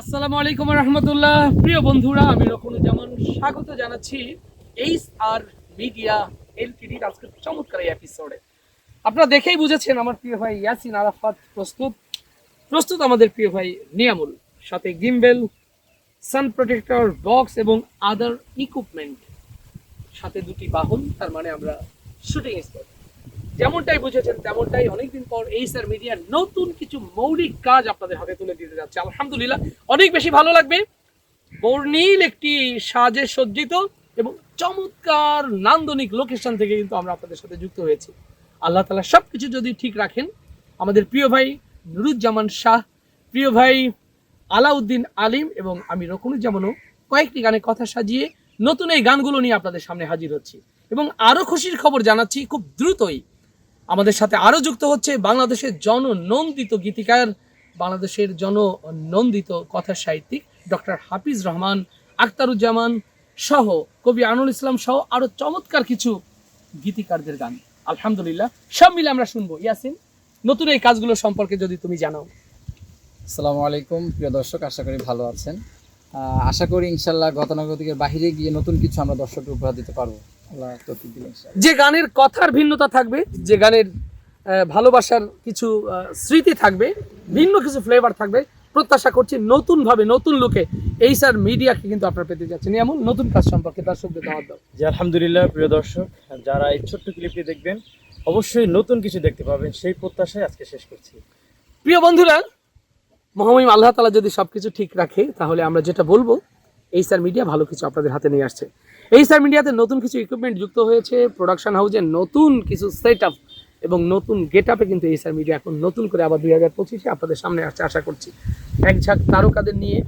আসসালামু আলাইকুম রহমতুল্লাহ। প্রিয় বন্ধুরা, আমি রকনুজ্জামান স্বাগত জানাচ্ছি এইচ আর মিডিয়া এলটিডির আজকের চমৎকার এই এপিসোডে আপনারা দেখেই বুঝেছেন আমার প্রিয় ভাই ইয়াসিন আরাফাত প্রস্তুত। প্রস্তুত আমাদের প্রিয় ভাই নিয়ামুল। সাথে গিম্বেল, সান প্রোটেক্টর, বক্স এবং আদার ইকুইপমেন্ট সাথে দুটি বাহন, তার মানে আমরা শুটিং স্পট যেমনটাই বুঝেছেন, তেমনটাই অনেকদিন পর এই স্যার মিডিয়ার নতুন কিছু মৌলিক কাজ আপনাদের হাতে তুলে দিতে যাচ্ছে। আলহামদুলিল্লাহ। অনেক বেশি ভালো লাগবে। বর্ণিল একটি সাজে সজ্জিত এবং চমৎকার নান্দনিক লোকেশন থেকে কিন্তু আমরা আপনাদের সাথে যুক্ত হয়েছি। আল্লাহ তালা সব কিছু যদি ঠিক রাখেন, আমাদের প্রিয় ভাই নুরুজ্জামান শাহ, প্রিয় ভাই আলাউদ্দিন আলিম এবং আমি রকুনুজ্জামানও কয়েকটি গানে কথা সাজিয়ে নতুন এই গানগুলো নিয়ে আপনাদের সামনে হাজির হচ্ছি। এবং আরও খুশির খবর জানাচ্ছি, খুব দ্রুতই আমাদের সাথে আরও যুক্ত হচ্ছে বাংলাদেশের জননন্দিত গীতিকার, বাংলাদেশের জননন্দিত কথা সাহিত্যিক ডক্টর হাফিজ রহমান, আখতারুজ্জামান সহ কবি আনুল ইসলাম সহ আরও চমৎকার কিছু গীতিকারদের গান। আলহামদুলিল্লাহ, সব মিলে আমরা শুনব। ইয়াসিন, নতুন এই কাজগুলো সম্পর্কে যদি তুমি জানাও। আসসালামু আলাইকুম, প্রিয় দর্শক, আশা করি ভালো আছেন। আশা করি ইনশাল্লাহ গতানুগতিকের বাহিরে গিয়ে নতুন কিছু আমরা দর্শকের উপহার দিতে পারব। যে গানের কথার ভিন্নতা থাকবে যে গানের ভালোবাসার কিছু স্মৃতি থাকবে ভিন্ন কিছু ফ্লেভার থাকবে প্রত্যাশা করছি নতুন ভাবে নতুন লুকে এই স্যার মিডিয়াকে কিন্তু আপনারা পেতে যাচ্ছেন। এমন নতুন কাজ সম্পর্কে তার দর্শকদের দাওয়াত দাও। জি আলহামদুলিল্লাহ প্রিয় দর্শক যারা এই ছোট্ট ক্লিপটি দেখবেন অবশ্যই নতুন কিছু দেখতে পাবেন। সেই প্রত্যাশায় আজকে শেষ করছি। প্রিয় বন্ধুরা মহামহিম আল্লাহ তালা যদি সব কিছু ঠিক রাখে তাহলে আমরা যেটা বলব এই স্যার মিডিয়া ভালো কিছু আপনাদের হাতে নিয়ে আসছে। এই স্যার মিডিয়াতে নতুন কিছু ইকুইপমেন্ট যুক্ত হয়েছে প্রোডাকশন হাউসে নতুন কিছু সেট আপ এবং নতুন গেট আপে কিন্তু এই স্যার মিডিয়া এখন নতুন করে আবার দুই হাজার পঁচিশে আপনাদের সামনে আসছে, আশা করছি। এক ঝাঁক তারকাদের নিয়ে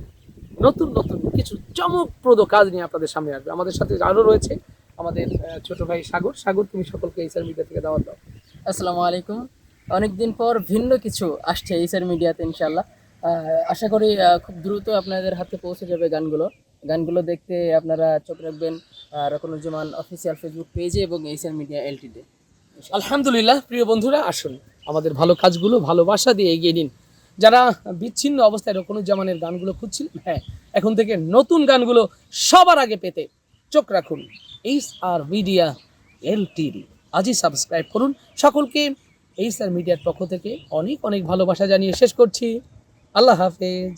নতুন নতুন কিছু চমকপ্রদ কাজ নিয়ে আপনাদের সামনে আসবে। আমাদের সাথে আরও রয়েছে আমাদের ছোট ভাই সাগর। সাগর, তুমি সকলকে এই স্যার মিডিয়া থেকে দাওয়াত দাও। আসসালামু আলাইকুম। অনেকদিন পর ভিন্ন কিছু আসছে এইসার মিডিয়াতে ইনশাল্লাহ আশা করি খুব দ্রুত আপনাদের হাতে পৌঁছে যাবে গানগুলো। গানগুলো দেখতে আপনারা চোখ রাখবেন। রকনুজ্জামান অফিসিয়াল ফেসবুক পেজে এবং এইসার মিডিয়া এলটিডি আলহামদুলিল্লাহ, প্রিয় বন্ধুরা, আসুন। আমাদের ভালো কাজগুলো ভালোবাসা দিয়ে এগিয়ে নিন। যারা বিচ্ছিন্ন অবস্থায় রকনুজ্জামানের গানগুলো খুঁজছিলেন হ্যাঁ এখন থেকে নতুন গানগুলো সবার আগে পেতে চোখ রাখুন H R media L T D আজই সাবস্ক্রাইব করুন। সকলকে এইচ আর মিডিয়ার পক্ষ থেকে অনেক অনেক ভালোবাসা জানিয়ে শেষ করছি। আল্লাহ হাফেজ।